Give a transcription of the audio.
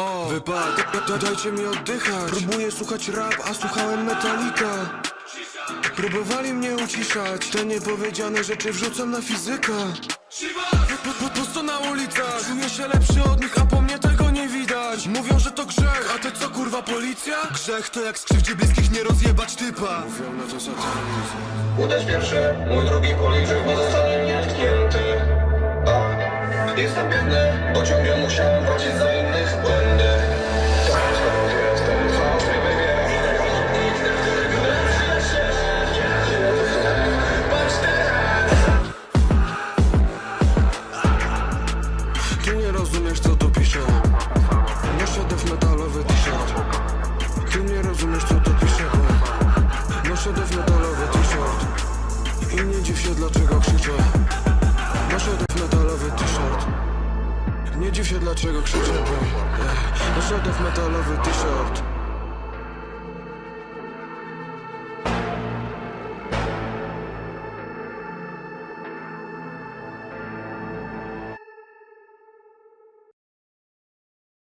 O, wypad, da, dajcie mi oddychać. Próbuję słuchać rap, a słuchałem Metallica. Próbowali mnie uciszać Te niepowiedziane rzeczy wrzucam na fizyka. Po- po- Pusto na ulicach. Czuję się lepszy od nich, a po mnie tego nie widać. Mówią, że to grzech, a ty co kurwa policja? Grzech to jak skrzywdzie bliskich nie rozjebać typa. Mówią na to satanizm Uderz pierwszy, mój drugi policzek pozostanie nietknięty. A, jestem biedny, bo rozumiesz co tu piszę Noszę def metalowy t-shirt. Ty nie rozumiesz co tu piszę Noszę def metalowy t-shirt. I nie dziw się dlaczego krzyczę. Noszę def metalowy t-shirt. Nie dziw się dlaczego krzyczę bo yeah. Noszę metalowy t-shirt